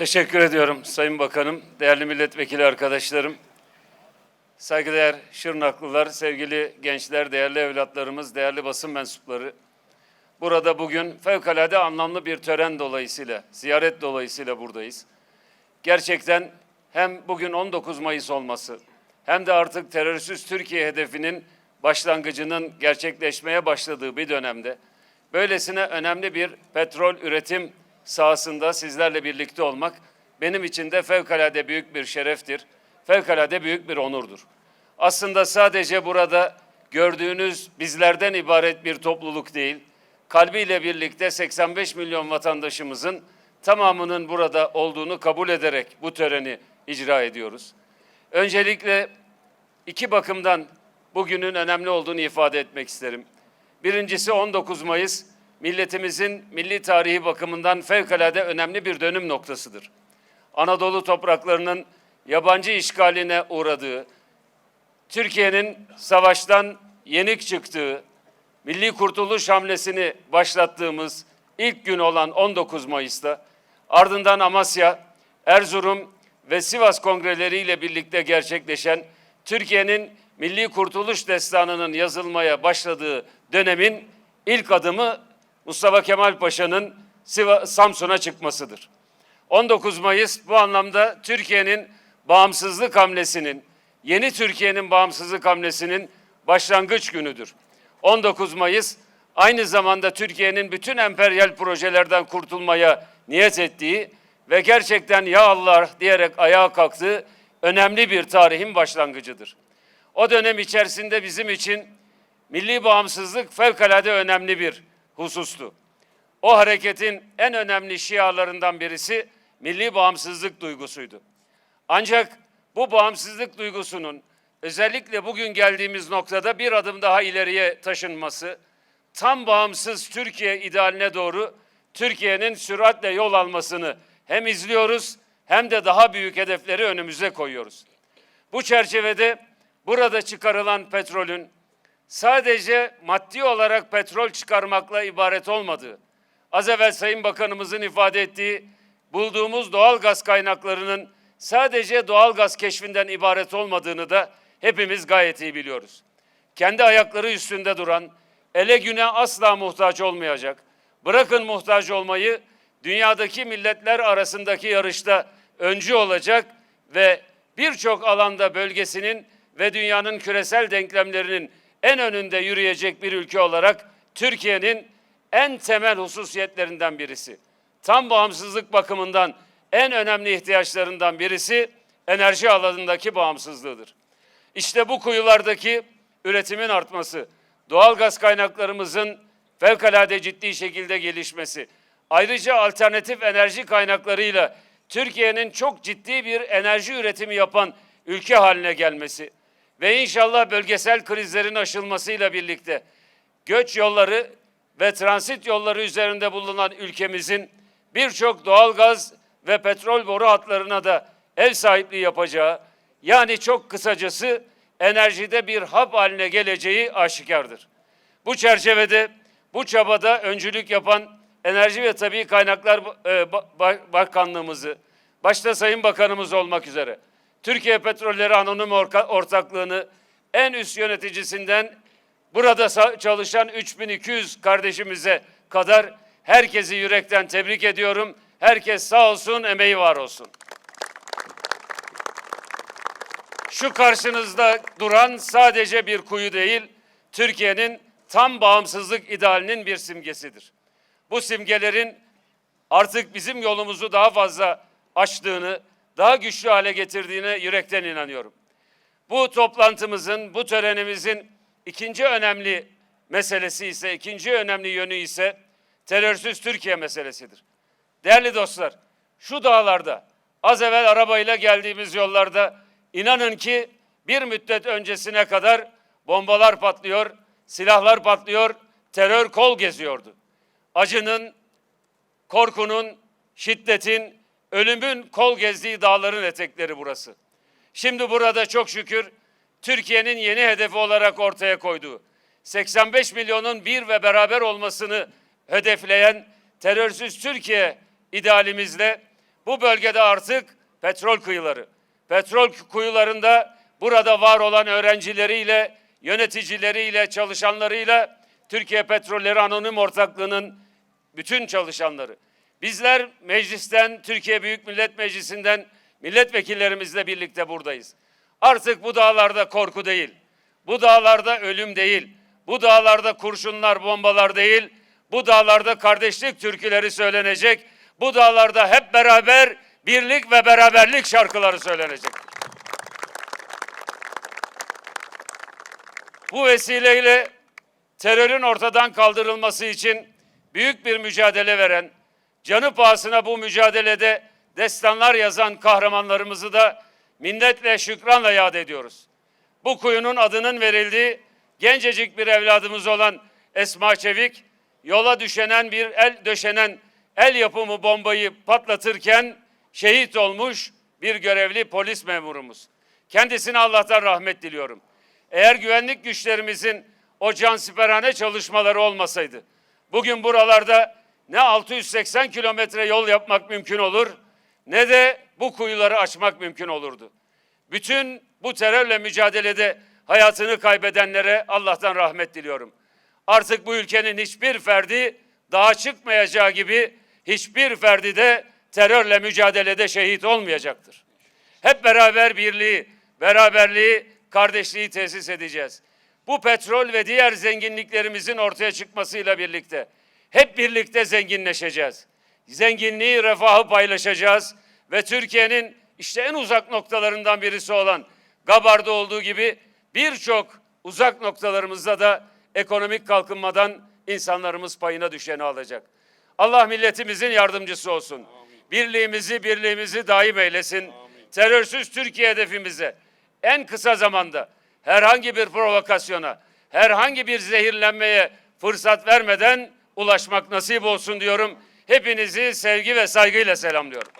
Teşekkür ediyorum Sayın Bakanım, değerli milletvekili arkadaşlarım. Saygıdeğer Şırnaklılar, sevgili gençler, değerli evlatlarımız, değerli basın mensupları. Burada bugün fevkalade anlamlı bir tören dolayısıyla, ziyaret dolayısıyla buradayız. Gerçekten hem bugün 19 Mayıs olması hem de artık terörsüz Türkiye hedefinin başlangıcının gerçekleşmeye başladığı bir dönemde böylesine önemli bir petrol üretim sahasında sizlerle birlikte olmak benim için de fevkalade büyük bir şereftir. Fevkalade büyük bir onurdur. Aslında sadece burada gördüğünüz bizlerden ibaret bir topluluk değil, kalbiyle birlikte 85 milyon vatandaşımızın tamamının burada olduğunu kabul ederek bu töreni icra ediyoruz. Öncelikle iki bakımdan bugünün önemli olduğunu ifade etmek isterim. Birincisi 19 Mayıs milletimizin milli tarihi bakımından fevkalade önemli bir dönüm noktasıdır. Anadolu topraklarının yabancı işgaline uğradığı, Türkiye'nin savaştan yenik çıktığı, milli kurtuluş hamlesini başlattığımız ilk gün olan 19 Mayıs'ta ardından Amasya, Erzurum ve Sivas kongreleriyle birlikte gerçekleşen Türkiye'nin milli kurtuluş destanının yazılmaya başladığı dönemin ilk adımı Mustafa Kemal Paşa'nın Samsun'a çıkmasıdır. 19 Mayıs bu anlamda Türkiye'nin bağımsızlık hamlesinin, yeni Türkiye'nin bağımsızlık hamlesinin başlangıç günüdür. 19 Mayıs aynı zamanda Türkiye'nin bütün emperyal projelerden kurtulmaya niyet ettiği ve gerçekten ya Allah diyerek ayağa kalktığı önemli bir tarihin başlangıcıdır. O dönem içerisinde bizim için milli bağımsızlık fevkalade önemli bir husustu. O hareketin en önemli şialarından birisi milli bağımsızlık duygusuydu. Ancak bu bağımsızlık duygusunun özellikle bugün geldiğimiz noktada bir adım daha ileriye taşınması, tam bağımsız Türkiye idealine doğru Türkiye'nin süratle yol almasını hem izliyoruz hem de daha büyük hedefleri önümüze koyuyoruz. Bu çerçevede burada çıkarılan petrolün sadece maddi olarak petrol çıkarmakla ibaret olmadığı, az evvel Sayın Bakanımızın ifade ettiği bulduğumuz doğal gaz kaynaklarının sadece doğal gaz keşfinden ibaret olmadığını da hepimiz gayet iyi biliyoruz. Kendi ayakları üstünde duran, ele güne asla muhtaç olmayacak, bırakın muhtaç olmayı, dünyadaki milletler arasındaki yarışta öncü olacak ve birçok alanda bölgesinin ve dünyanın küresel denklemlerinin en önünde yürüyecek bir ülke olarak Türkiye'nin en temel hususiyetlerinden birisi. Tam bağımsızlık bakımından en önemli ihtiyaçlarından birisi enerji alanındaki bağımsızlığıdır. İşte bu kuyulardaki üretimin artması, doğal gaz kaynaklarımızın fevkalade ciddi şekilde gelişmesi, ayrıca alternatif enerji kaynaklarıyla Türkiye'nin çok ciddi bir enerji üretimi yapan ülke haline gelmesi ve inşallah bölgesel krizlerin aşılmasıyla birlikte göç yolları ve transit yolları üzerinde bulunan ülkemizin birçok doğalgaz ve petrol boru hatlarına da ev sahipliği yapacağı, yani çok kısacası enerjide bir hap haline geleceği aşikardır. Bu çerçevede, bu çabada öncülük yapan Enerji ve Tabii Kaynaklar e, Ba- Ba- Bakanlığımızı, başta Sayın Bakanımız olmak üzere, Türkiye Petrolleri Anonim Ortaklığı'nı en üst yöneticisinden burada çalışan 3200 kardeşimize kadar herkesi yürekten tebrik ediyorum. Herkes sağ olsun, emeği var olsun. Şu karşınızda duran sadece bir kuyu değil, Türkiye'nin tam bağımsızlık idealinin bir simgesidir. Bu simgelerin artık bizim yolumuzu daha fazla açtığını, daha güçlü hale getirdiğine yürekten inanıyorum. Bu toplantımızın, bu törenimizin ikinci önemli meselesi ise, ikinci önemli yönü ise terörsüz Türkiye meselesidir. Değerli dostlar, şu dağlarda, az evvel arabayla geldiğimiz yollarda inanın ki bir müddet öncesine kadar bombalar patlıyor, silahlar patlıyor, terör kol geziyordu. Acının, korkunun, şiddetin, ölümün kol gezdiği dağların etekleri burası. Şimdi burada çok şükür Türkiye'nin yeni hedefi olarak ortaya koyduğu 85 milyonun bir ve beraber olmasını hedefleyen terörsüz Türkiye idealimizle bu bölgede artık petrol kıyıları. Petrol kuyularında burada var olan öğrencileriyle, yöneticileriyle, çalışanlarıyla Türkiye Petrolleri Anonim Ortaklığı'nın bütün çalışanları. Bizler meclisten, Türkiye Büyük Millet Meclisi'nden milletvekillerimizle birlikte buradayız. Artık bu dağlarda korku değil, bu dağlarda ölüm değil, bu dağlarda kurşunlar, bombalar değil, bu dağlarda kardeşlik türküleri söylenecek, bu dağlarda hep beraber birlik ve beraberlik şarkıları söylenecek. Bu vesileyle terörün ortadan kaldırılması için büyük bir mücadele veren, canı pahasına bu mücadelede destanlar yazan kahramanlarımızı da minnetle, şükranla yad ediyoruz. Bu kuyunun adının verildiği gencecik bir evladımız olan Esma Çevik, yola düşenen bir el döşenen el yapımı bombayı patlatırken şehit olmuş bir görevli polis memurumuz. Kendisine Allah'tan rahmet diliyorum. Eğer güvenlik güçlerimizin o cansiperhane çalışmaları olmasaydı, bugün buralarda ne 680 kilometre yol yapmak mümkün olur, ne de bu kuyuları açmak mümkün olurdu. Bütün bu terörle mücadelede hayatını kaybedenlere Allah'tan rahmet diliyorum. Artık bu ülkenin hiçbir ferdi daha çıkmayacağı gibi hiçbir ferdi de terörle mücadelede şehit olmayacaktır. Hep beraber birliği, beraberliği, kardeşliği tesis edeceğiz. Bu petrol ve diğer zenginliklerimizin ortaya çıkmasıyla birlikte hep birlikte zenginleşeceğiz. Zenginliği, refahı paylaşacağız ve Türkiye'nin işte en uzak noktalarından birisi olan Gabar'da olduğu gibi birçok uzak noktalarımızda da ekonomik kalkınmadan insanlarımız payına düşeni alacak. Allah milletimizin yardımcısı olsun. Birliğimizi, birliğimizi daim eylesin. Terörsüz Türkiye hedefimize en kısa zamanda herhangi bir provokasyona, herhangi bir zehirlenmeye fırsat vermeden ulaşmak nasip olsun diyorum. Hepinizi sevgi ve saygıyla selamlıyorum.